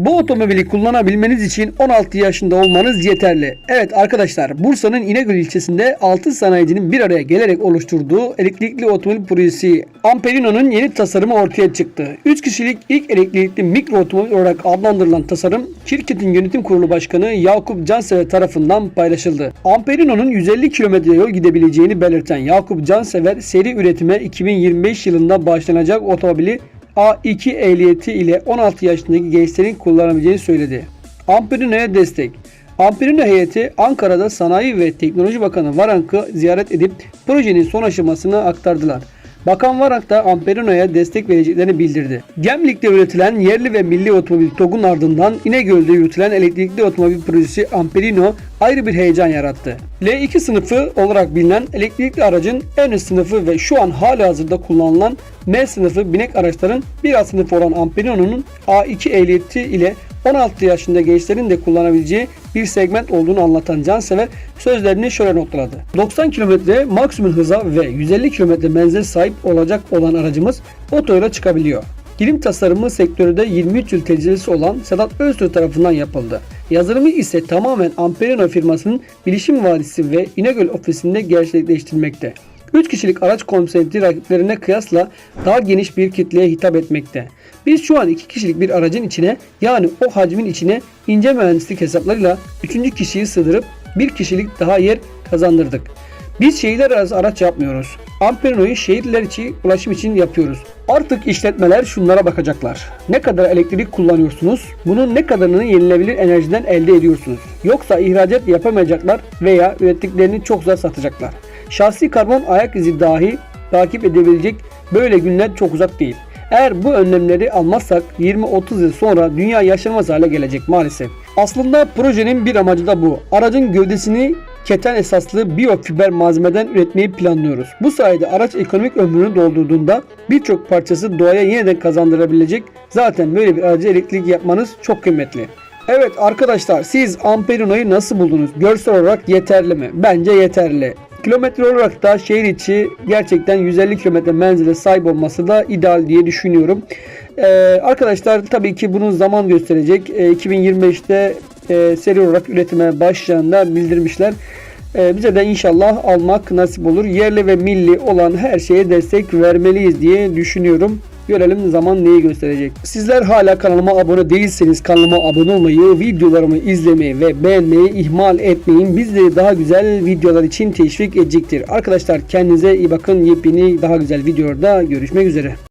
Bu otomobili kullanabilmeniz için 16 yaşında olmanız yeterli. Evet arkadaşlar Bursa'nın İnegöl ilçesinde 6 sanayicinin bir araya gelerek oluşturduğu elektrikli otomobil projesi Amperino'nun yeni tasarımı ortaya çıktı. 3 kişilik ilk elektrikli mikro otomobil olarak adlandırılan tasarım şirketin yönetim kurulu başkanı Yakup Cansever tarafından paylaşıldı. Amperino'nun 150 kilometre yol gidebileceğini belirten Yakup Cansever seri üretime 2025 yılında başlanacak otomobili A2 ehliyeti ile 16 yaşındaki gençlerin kullanabileceğini söyledi. Amperino'ya destek. Amperino heyeti Ankara'da Sanayi ve Teknoloji Bakanı Varank'ı ziyaret edip projenin son aşamasını aktardılar. Bakan Varank da Amperino'ya destek vereceklerini bildirdi. Gemlik'te üretilen yerli ve milli otomobil TOG'un ardından İnegöl'de yürütülen elektrikli otomobil projesi Amperino ayrı bir heyecan yarattı. L2 sınıfı olarak bilinen elektrikli aracın en üst sınıfı ve şu an hala hazırda kullanılan M sınıfı binek araçların bir alt sınıfı olan Amperino'nun A2 ehliyeti ile 16 yaşında gençlerin de kullanabileceği bir segment olduğunu anlatan Cansever sözlerini şöyle notladı. 90 km maksimum hıza ve 150 km menzil sahip olacak olan aracımız otoyola çıkabiliyor. Kilim tasarımı sektörde 23 yıl tecrübesi olan Sedat Öztürk tarafından yapıldı. Yazılımı ise tamamen Amperino firmasının bilişim vadisi ve İnegöl ofisinde gerçekleştirmekte. 3 kişilik araç konsepti rakiplerine kıyasla daha geniş bir kitleye hitap etmekte. Biz şu an 2 kişilik bir aracın içine yani o hacmin içine ince mühendislik hesaplarıyla 3. kişiyi sığdırıp bir kişilik daha yer kazandırdık. Biz şehirler arası araç yapmıyoruz. Amperino'yu şehirler içi ulaşım için yapıyoruz. Artık işletmeler şunlara bakacaklar. Ne kadar elektrik kullanıyorsunuz? Bunun ne kadarını yenilebilir enerjiden elde ediyorsunuz? Yoksa ihracat yapamayacaklar veya ürettiklerini çok zor satacaklar. Şahsi karbon ayak izi dahi takip edebilecek böyle günler çok uzak değil. Eğer bu önlemleri almazsak 20-30 yıl sonra dünya yaşanmaz hale gelecek maalesef. Aslında projenin bir amacı da bu. Aracın gövdesini keten esaslı biyofiber malzemeden üretmeyi planlıyoruz. Bu sayede araç ekonomik ömrünü doldurduğunda birçok parçası doğaya yeniden kazandırabilecek. Zaten böyle bir aracı elektrik yapmanız çok kıymetli. Evet arkadaşlar siz Amperino'yu nasıl buldunuz? Görsel olarak yeterli mi? Bence yeterli. Kilometre olarak da şehir içi gerçekten 150 kilometre menzile sahip olması da ideal diye düşünüyorum. Ee, arkadaşlar tabii ki bunun zaman gösterecek. Ee, 2025'te e, seri olarak üretime başlayacağını da bildirmişler. Ee, bize de inşallah almak nasip olur. Yerli ve milli olan her şeye destek vermeliyiz diye düşünüyorum. Görelim zaman neyi gösterecek. Sizler hala kanalıma abone değilseniz kanalıma abone olmayı, videolarımı izlemeyi ve beğenmeyi ihmal etmeyin. Bizleri daha güzel videolar için teşvik edecektir. Arkadaşlar kendinize iyi bakın. Yepyeni daha güzel videoda görüşmek üzere.